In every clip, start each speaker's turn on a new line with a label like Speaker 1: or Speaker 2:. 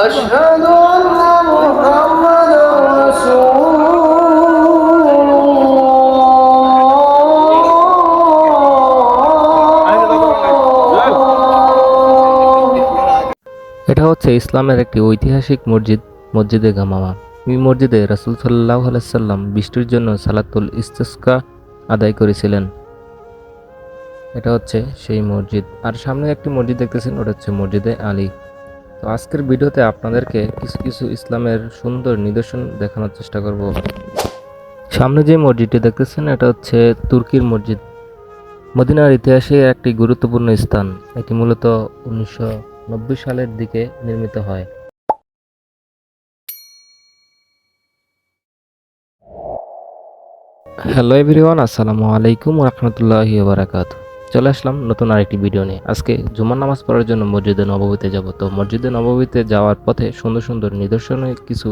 Speaker 1: أشهد أن محمدا رسول الله
Speaker 2: এটা হচ্ছে ইসলামের একটি ঐতিহাসিক মসজিদ মসজিদে গামামা এই মসজিদে রাসুল সাল্লাহ সাল্লাম বৃষ্টির জন্য সালাতুল ইস্তেস্কা আদায় করেছিলেন এটা হচ্ছে সেই মসজিদ আর সামনে একটি মসজিদ দেখতেছেন ওটা হচ্ছে মসজিদে আলী তো আজকের ভিডিওতে আপনাদেরকে কিছু কিছু ইসলামের সুন্দর নিদর্শন দেখানোর চেষ্টা করব। সামনে যে মসজিদটি দেখতেছেন, এটা হচ্ছে তুর্কির মসজিদ। মদিনার ইতিহাসে একটি গুরুত্বপূর্ণ স্থান। এটি মূলত উনিশশো নব্বই সালের দিকে নির্মিত হয়। হ্যালো এভরিওয়ান, আসসালামু আলাইকুম রহমতুল্লাহি বারাকাত চলে আসলাম নতুন আরেকটি ভিডিও নিয়ে। আজকে জুমার নামাজ পড়ার জন্য মসজিদে নববীতে যাব। তো মসজিদে নববীতে যাওয়ার পথে সুন্দর সুন্দর নিদর্শনের কিছু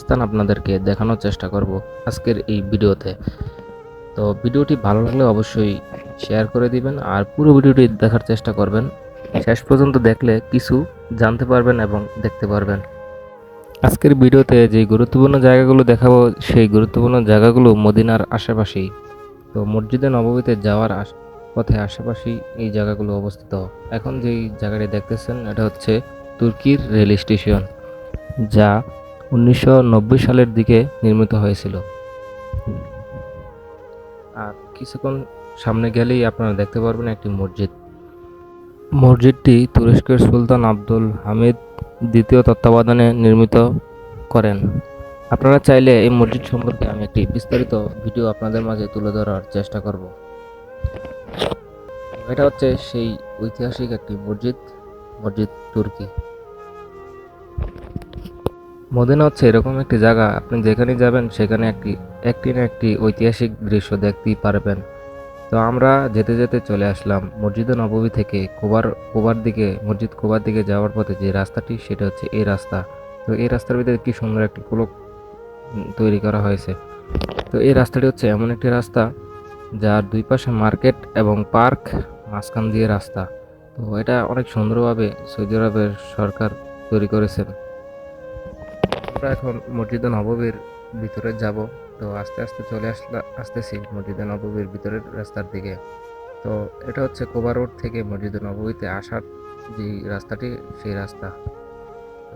Speaker 2: স্থান আপনাদেরকে দেখানোর চেষ্টা করব আজকের এই ভিডিওতে। তো ভিডিওটি ভালো লাগলে অবশ্যই শেয়ার করে দিবেন আর পুরো ভিডিওটি দেখার চেষ্টা করবেন। শেষ পর্যন্ত দেখলে কিছু জানতে পারবেন এবং দেখতে পারবেন। আজকের ভিডিওতে যে গুরুত্বপূর্ণ জায়গাগুলো দেখাবো, সেই গুরুত্বপূর্ণ জায়গাগুলো মদিনার আশেপাশেই। তো মসজিদে নববীতে যাওয়ার পথে আশেপাশেই এই জায়গাগুলো অবস্থিত। এখন যেই জায়গাটি দেখতেছেন, এটা হচ্ছে তুর্কির রেল স্টেশন, যা উনিশশো নব্বই সালের দিকে নির্মিত হয়েছিল। আর কিছুক্ষণ সামনে গেলেই আপনারা দেখতে পারবেন একটি মসজিদ। মসজিদটি তুরস্কের সুলতান আব্দুল হামিদ দ্বিতীয় তত্ত্বাবধানে নির্মিত করেন। আপনারা চাইলে এই মসজিদ সম্পর্কে আমি একটি বিস্তারিত ভিডিও আপনাদের মাঝে তুলে ধরার চেষ্টা করব। এটা হচ্ছে সেই ঐতিহাসিক একটি মসজিদ মসজিদ তুর্কি। মদিনা হচ্ছে এরকম একটি জায়গা, আপনি যেখানে যাবেন সেখানে একটি একটি না একটি ঐতিহাসিক দৃশ্য দেখতেই পারবেন। তো আমরা যেতে যেতে চলে আসলাম মসজিদে নববী থেকে কোবার কোবার দিকে, মসজিদ কোবার দিকে যাওয়ার পথে যে রাস্তাটি, সেটা হচ্ছে এই রাস্তা। তো এই রাস্তার ভিতরে কি সুন্দর একটি কুলক তৈরি করা হয়েছে। তো এই রাস্তাটি হচ্ছে এমন একটি রাস্তা, যার দুই পাশে মার্কেট এবং পার্ক মাঝখান দিয়ে রাস্তা। তো এটা অনেক সুন্দরভাবে সৌদি আরবের সরকার তৈরি করেছেন। আমরা এখন মসজিদে নববীর ভিতরে যাব। তো আস্তে আস্তে চলে আসলা, আসতেছি মসজিদে নববীর ভিতরের রাস্তার দিকে। তো এটা হচ্ছে কোবা রোড থেকে মসজিদে নববীতে আসার যে রাস্তাটি, সেই রাস্তা।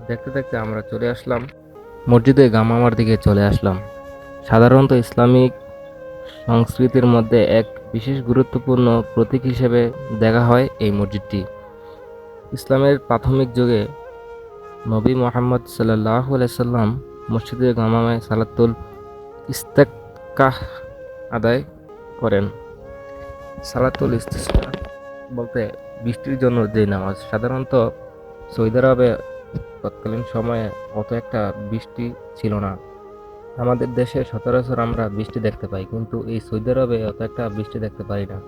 Speaker 2: দেখতে দেখতে আমরা চলে আসলাম। মসজিদে গামামার দিকে চলে আসলাম। সাধারণত ইসলামিক সংস্কৃতির মধ্যে এক বিশেষ গুরুত্বপূর্ণ প্রতীক হিসেবে দেখা হয় এই মসজিদটি। ইসলামের প্রাথমিক যুগে নবী মোহাম্মদ সাল্লাহ সাল্লাম মসজিদে গামামায় সালাতুল ইস্তেকাহ আদায় করেন। সালাতুল ইস্তেকা বলতে বৃষ্টির জন্য যে নামাজ, সাধারণত সৌদি আরবে তৎকালীন সময়ে অত একটা বৃষ্টি ছিল না। আমাদের দেশে সচরাচর আমরা বৃষ্টি দেখতে পাই, কিন্তু এই সৌদি আরবে অত একটা বৃষ্টি দেখতে পাই না।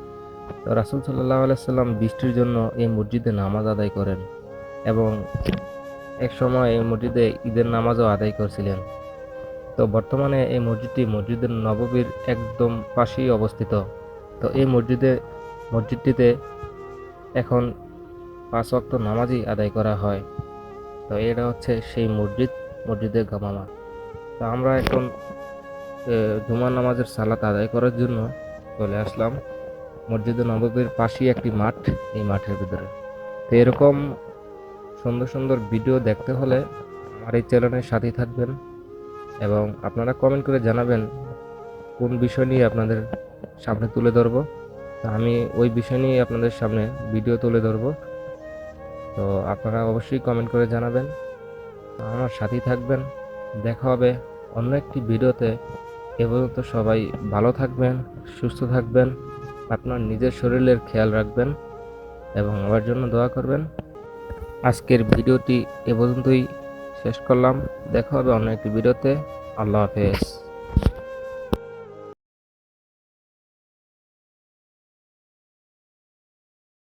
Speaker 2: তো রাসুল সাল্লাহ আলাইসাল্লাম বৃষ্টির জন্য এই মসজিদে নামাজ আদায় করেন এবং এক সময় এই মসজিদে ঈদের নামাজও আদায় করছিলেন। তো বর্তমানে এই মসজিদটি মসজিদের নববীর একদম পাশেই অবস্থিত। তো এই মসজিদে, মসজিদটিতে এখন পাঁচ ওয়াক্ত নামাজই আদায় করা হয়। তো এটা হচ্ছে সেই মসজিদ, মসজিদের গামামা। তো আমরা এখন জুমার নামাজের সালাত আদায় করার জন্য চলে আসলাম মসজিদে নববীর পাশেই একটি মাঠ, এই মাঠের ভিতরে। তো এরকম সুন্দর সুন্দর ভিডিও দেখতে হলে আমার এই চ্যানেলের সাথেই থাকবেন এবং আপনারা কমেন্ট করে জানাবেন কোন বিষয় নিয়ে আপনাদের সামনে তুলে ধরবো। তো আমি ওই বিষয় নিয়ে আপনাদের সামনে ভিডিও তুলে ধরবো। তো আপনারা অবশ্যই কমেন্ট করে জানাবেন। আমার সাথেই থাকবেন। দেখা হবে অন্য একটি ভিডিওতে। এ পর্যন্ত সবাই ভালো থাকবেন, সুস্থ থাকবেন, আপনার নিজের শরীরের খেয়াল রাখবেন এবং আমার জন্য দোয়া করবেন। আজকের ভিডিওটি এ পর্যন্তই শেষ করলাম। দেখা হবে অন্য একটি ভিডিওতে। আল্লাহ হাফেজ।